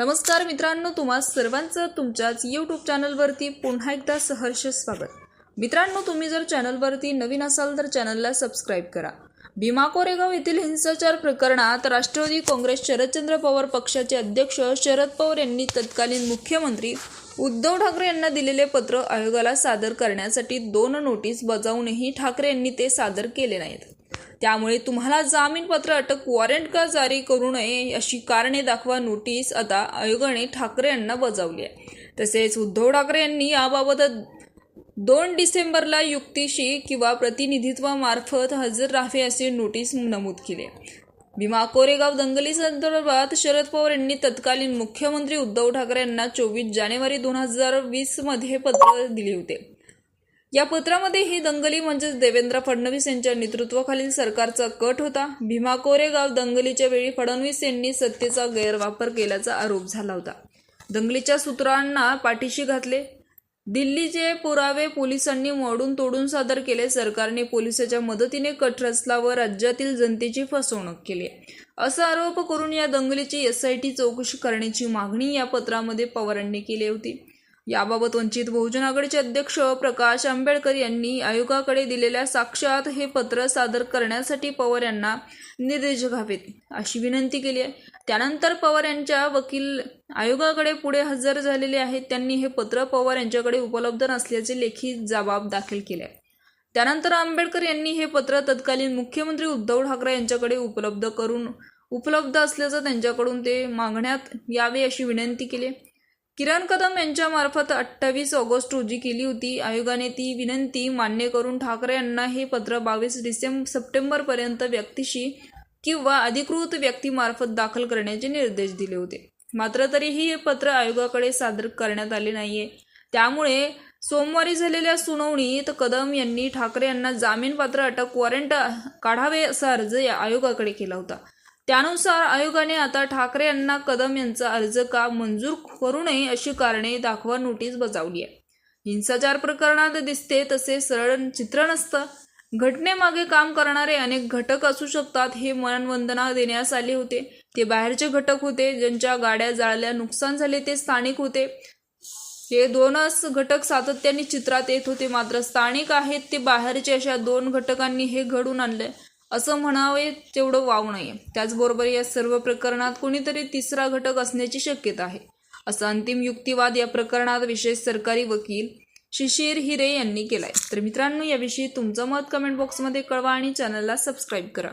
नमस्कार मित्रांनो तुम्हा सर्वांचं तुमच्याच यूट्यूब चॅनलवरती पुन्हा एकदा सहर्ष स्वागत. मित्रांनो तुम्ही जर चॅनलवरती नवीन असाल तर चॅनलला सबस्क्राईब करा. भीमा कोरेगाव येथील हिंसाचार प्रकरणात राष्ट्रवादी काँग्रेस शरदचंद्र पवार पक्षाचे अध्यक्ष शरद पवार यांनी तत्कालीन मुख्यमंत्री उद्धव ठाकरे यांना दिलेले पत्र आयोगाला सादर करण्यासाठी दोन नोटीस बजावूनही ठाकरे यांनी ते सादर केले नाहीत. त्यामुळे तुम्हाला जामीनपत्र अटक वॉरंट का जारी करू नये अशी कारणे दाखवा नोटीस आता आयोगाने ठाकरे यांना बजावली आहे. तसेच उद्धव ठाकरे यांनी याबाबत दोन डिसेंबरला युक्तीशी किंवा प्रतिनिधित्वामार्फत हजर राहावे असे नोटीस नमूद केले. भीमा कोरेगाव दंगली संदर्भात शरद पवार यांनी तत्कालीन मुख्यमंत्री उद्धव ठाकरे यांना चोवीस जानेवारी दोन हजार वीसमध्ये पत्र दिले होते. या पत्रामध्ये ही दंगली म्हणजेच देवेंद्र फडणवीस यांच्या नेतृत्वाखालील सरकारचा कट होता. भीमा कोरेगाव दंगलीच्या वेळी फडणवीस यांनी सत्तेचा गैरवापर केल्याचा आरोप झाला होता. दंगलीच्या सूत्रांना पाठीशी घातले. दिल्लीचे पुरावे पोलिसांनी मोडून तोडून सादर केले सरकारने पोलिसाच्या मदतीने कट रचला व राज्यातील जनतेची फसवणूक केली. असा आरोप करून या दंगलीची एसआयटी चौकशी करण्याची मागणी या पत्रामध्ये पवारांनी केली होती. याबाबत वंचित बहुजन आघाडीचे अध्यक्ष प्रकाश आंबेडकर यांनी आयोगाकडे दिलेल्या साक्षात हे पत्र सादर करण्यासाठी पवार यांना निर्देश घ्यावेत अशी विनंती केली आहे. त्यानंतर पवार यांच्या वकील आयोगाकडे पुढे हजर झालेले आहेत. त्यांनी हे पत्र पवार यांच्याकडे उपलब्ध नसल्याचे लेखी जबाब दाखल केले आहे. त्यानंतर आंबेडकर यांनी हे पत्र तत्कालीन मुख्यमंत्री उद्धव ठाकरे यांच्याकडे उपलब्ध करून उपलब्ध असल्याचं त्यांच्याकडून ते मागण्यात यावे अशी विनंती केली किरण कदम यांच्यामार्फत अठ्ठावीस ऑगस्ट रोजी केली होती. आयोगाने ती विनंती मान्य करून ठाकरे यांना हे पत्र बावीस डिसेंबर सप्टेंबरपर्यंत व्यक्तीशी किंवा अधिकृत व्यक्तीमार्फत दाखल करण्याचे निर्देश दिले होते. मात्र तरीही हे पत्र आयोगाकडे सादर करण्यात आले नाहीये. त्यामुळे सोमवारी झालेल्या सुनावणीत कदम यांनी ठाकरे यांना जामीनपात्र अटक वॉरंट काढावे असा अर्ज आयोगाकडे केला होता. त्यानुसार आयोगाने आता ठाकरे यांना कदम यांचा अर्ज का मंजूर करू नये अशी कारणे दाखवा नोटीस बजावली आहे. हिंसाचार प्रकरणात दिसते तसे सरळ चित्र नसतं. घटनेमागे काम करणारे अनेक घटक असू शकतात हे मनवंदना देण्यास आले होते. ते बाहेरचे घटक होते ज्यांच्या गाड्या जाळल्या नुकसान झाले ते स्थानिक होते. हे दोनच घटक सातत्याने चित्रात येत होते मात्र स्थानिक आहेत ते बाहेरचे अशा दोन घटकांनी हे घडून आणले असं म्हणावे तेवढं वाव नाही त्याचबरोबर या सर्व प्रकरणात कोणीतरी तिसरा घटक असण्याची शक्यता आहे. असा अंतिम युक्तिवाद या प्रकरणात विशेष सरकारी वकील शिशिर हिरे यांनी केलाय. तर मित्रांनो याविषयी तुमचं मत कमेंट बॉक्समध्ये कळवा आणि चॅनलला सबस्क्राईब करा.